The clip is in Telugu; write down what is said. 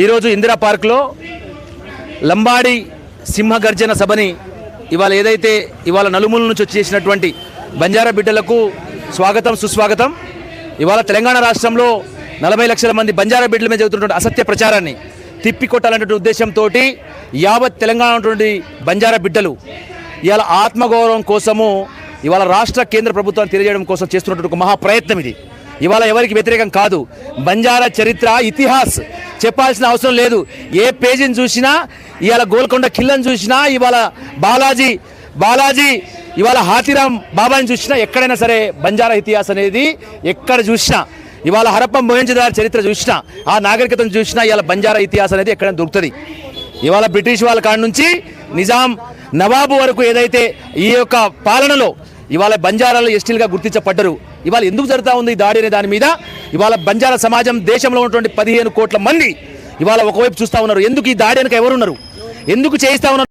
ఈరోజు ఇందిరా పార్క్లో లంబాడి సింహగర్జన సభని ఇవాళ ఏదైతే ఇవాళ నలుమూల నుంచి వచ్చేసినటువంటి బంజారా బిడ్డలకు స్వాగతం సుస్వాగతం. ఇవాళ తెలంగాణ రాష్ట్రంలో నలభై లక్షల మంది బంజారా బిడ్డల మీద జరుగుతున్నటువంటి అసత్య ప్రచారాన్ని తిప్పికొట్టాలనేటువంటి ఉద్దేశంతో యావత్ తెలంగాణ ఉన్నటువంటి బంజారా బిడ్డలు ఇవాళ ఆత్మగౌరవం కోసము ఇవాళ రాష్ట్ర కేంద్ర ప్రభుత్వాన్ని తెలియజేయడం కోసం చేస్తున్నటువంటి ఒక మహా ప్రయత్నం ఇది. ఇవాళ ఎవరికి వ్యతిరేకం కాదు. బంజారా చరిత్ర ఇతిహాస్ చెప్పాల్సిన అవసరం లేదు. ఏ పేజీని చూసినా ఇవాళ గోల్కొండ కిల్లని చూసినా ఇవాళ బాలాజీ బాలాజీ ఇవాళ హాతిరామ్ బాబాని చూసినా ఎక్కడైనా సరే బంజారా ఇతిహాస్ అనేది ఎక్కడ చూసినా ఇవాళ హరప్పం మోహించదారి చరిత్ర చూసినా ఆ నాగరికతను చూసినా ఇవాళ బంజారా ఇతిహాస్ అనేది ఎక్కడైనా దొరుకుతుంది. ఇవాళ బ్రిటిష్ వాళ్ళ కాడ నుంచి నిజాం నవాబు వరకు ఏదైతే ఈ యొక్క పాలనలో ఇవాళ బంజారాలు ఎస్టీలుగా గుర్తించబడ్డరు. ఇవాళ ఎందుకు జరుగుతూ ఉంది ఈ దాడి అనే దాని మీద? ఇవాళ బంజారా సమాజం దేశంలో ఉన్నటువంటి పదిహేను కోట్ల మంది ఇవాళ ఒకవైపు చూస్తూ ఉన్నారు. ఎందుకు ఈ దాడి వెనుక ఎవరున్నారు? ఎందుకు చేయిస్తా ఉన్నారు?